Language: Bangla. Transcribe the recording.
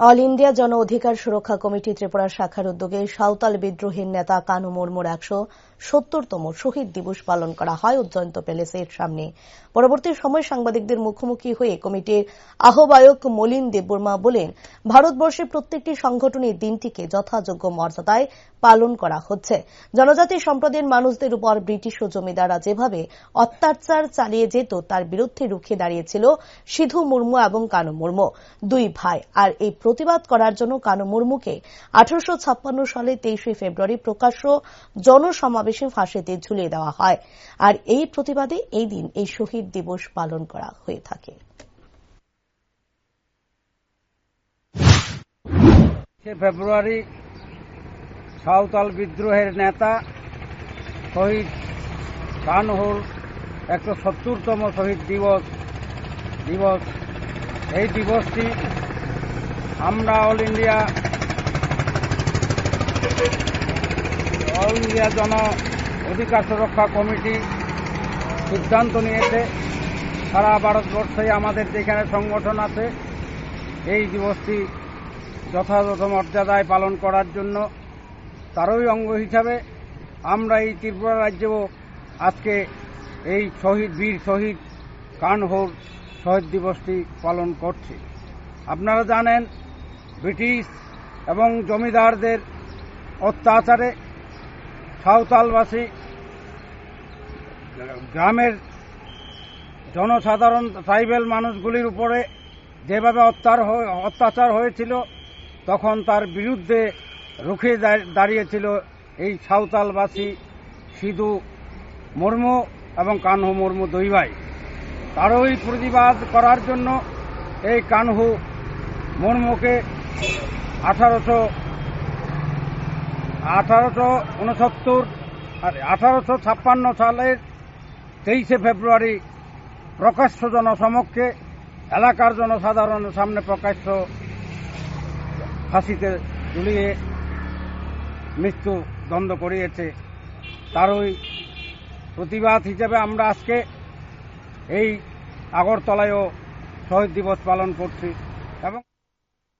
অল ইন্ডিয়া জন অধিকার সুরক্ষা কমিটি ত্রিপুরা শাখার উদ্যোগে সাঁওতাল বিদ্রোহীর নেতা কানু মুর্মুর একশো সত্তরতম শহীদ দিবস পালন করা হয় উজ্জয়ন্ত প্যালেসের সামনে। পরবর্তী সময় সাংবাদিকদের মুখোমুখি হয়ে কমিটির আহ্বায়ক মলিন দেববর্মা বলেন ভারতবর্ষের প্রত্যেকটি সংগঠনের দিনটিকে যথাযোগ্য মর্যাদায় পালন করা হচ্ছে। জনজাতি সম্প্রদায়ের মানুষদের উপর ব্রিটিশ ও জমিদাররা যেভাবে অত্যাচার চালিয়ে যেত, তার বিরুদ্ধে রুখে দাঁড়িয়েছিল সিধু মুর্মু এবং কানু মুর্মু। দুই ভাই, আর এই প্রতিবাদ করার জন্য কানু মুর্মুকে আঠারোশ ছাপ্পান্ন সালে তেইশে ফেব্রুয়ারি প্রকাশ্য জনসমাবেশে ফাঁসিতে ঝুলিয়ে দেওয়া হয়। আর এই প্রতিবাদে এই দিন এই শহীদ দিবস পালন করা হয়ে থাকে। ফেব্রুয়ারি সাঁওতাল বিদ্রোহের নেতা শহীদ কানহুর একশো সত্তরতম শহীদ দিবস দিবস। এই দিবসটি আমরা অল ইন্ডিয়া অল ইন্ডিয়া জন অধিকার সুরক্ষা কমিটি সিদ্ধান্ত নিয়েছে। সারা ভারতবর্ষে আমাদের যেখানে সংগঠন আছে, এই দিবসটি যথাযথ মর্যাদায় পালন করার জন্য তারই অঙ্গ হিসাবে আমরা এই ত্রিপুরা রাজ্যেও আজকে এই শহীদ, বীর শহীদ কানহোর শহীদ দিবসটি পালন করছি। আপনারা জানেন, ব্রিটিশ এবং জমিদারদের অত্যাচারে সাঁওতালবাসী গ্রামের জনসাধারণ, ট্রাইবেল মানুষগুলির উপরে যেভাবে অত্যাচার হয়েছিল তখন তার বিরুদ্ধে রুখে দাঁড়িয়েছিল এই সাঁওতালবাসী সিধু মুর্মু এবং কানহু মুর্মু দুই ভাই। তারই প্রতিবাদ করার জন্য এই কানহু মুর্মুকে আঠারোশো আঠারোশো উনসত্তর আর আঠারোশো ছাপ্পান্ন সালের তেইশে ফেব্রুয়ারি প্রকাশ্য জনসমক্ষে এলাকার জনসাধারণের সামনে প্রকাশ্য ফাঁসিতে ঝুলিয়ে মৃত্যু দ্বন্দ্ব করিয়েছে। তারই প্রতিবাদ হিসেবে আমরা আজকে এই আগরতলায়ও শহীদ দিবস পালন করছি।